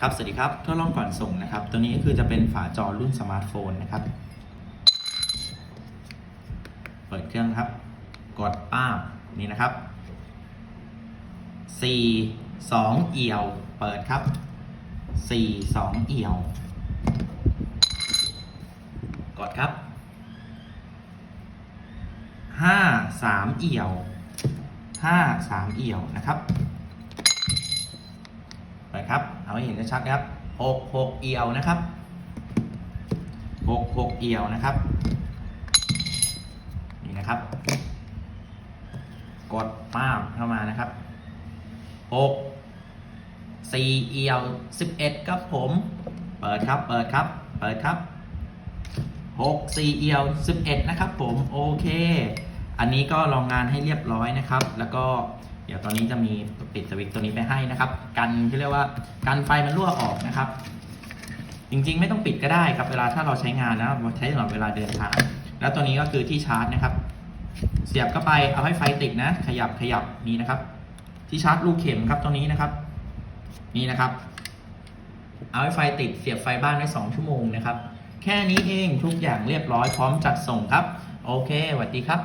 ครับ สวัสดีครับทดลองก่อนส่งนะครับ ตัวนี้ก็คือจะเป็นฝาจอรุ่นสมาร์ทโฟนนะครับ เปิดเครื่องครับ กดป้าบนี่นะครับ 4 2 เอี่ยว เปิดครับ 4 2 เอี่ยว กดครับ 5 3 เอี่ยว 5 3 เอี่ยวนะครับเปิดครับ เอาให้เห็นชัดๆนะครับหกหกเอียวนะครับหกหกเอียวนะครับ นี่นะครับ กดป้ามเข้ามานะครับหกสี่เอียวสิบเอ็ดครับผม เปิดครับ เปิดครับ เปิดครับหกสี่เอียวสิบเอ็ดนะครับผม โอเค อันนี้ก็ลองงานให้เรียบร้อยนะครับ แล้วก็ ดี๋ยวตอนนี้จะมีปิดสวิตช์ตัวนี้ไปให้นะครับ กันที่เรียกว่ากันไฟมันรั่วออกนะครับ จริงๆ ไม่ต้องปิดก็ได้ครับเวลาถ้าเราใช้งานนะใช้สำหรับเวลาเดินทาง แล้วตัวนี้ก็คือที่ชาร์จนะครับ เสียบเข้าไปเอาให้ไฟติดนะ ขยับขยับนี่นะครับ ที่ชาร์จลูกเข็มครับตัวนี้นะครับ นี่นะครับ เอาให้ไฟติดเสียบไฟบ้านได้2ชั่วโมงนะครับ แค่นี้เองทุกอย่างเรียบร้อยพร้อมจัดส่งครับ โอเคสวัสดีครับ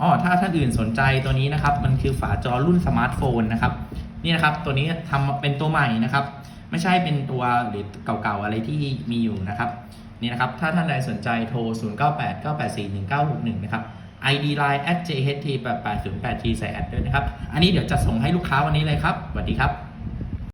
อ๋อถ้าท่านอื่นสนใจตัวนี้นะครับ มันคือฝาจอรุ่นสมาร์ทโฟนนะครับ นี่นะครับ ตัวนี้ทำมาเป็นตัวใหม่นะครับ ไม่ใช่เป็นตัวหรือเก่าๆอะไรที่มีอยู่นะครับ นี่นะครับ ถ้าท่านใดสนใจโทร 0 9 8 9 8 4 1 9 6 1 นะครับ ID line at jht 8 8 0 8 t ใส่แอดด้วยนะครับ อันนี้เดี๋ยวจะส่งให้ลูกค้าวันนี้เลยครับสวัสดีครับ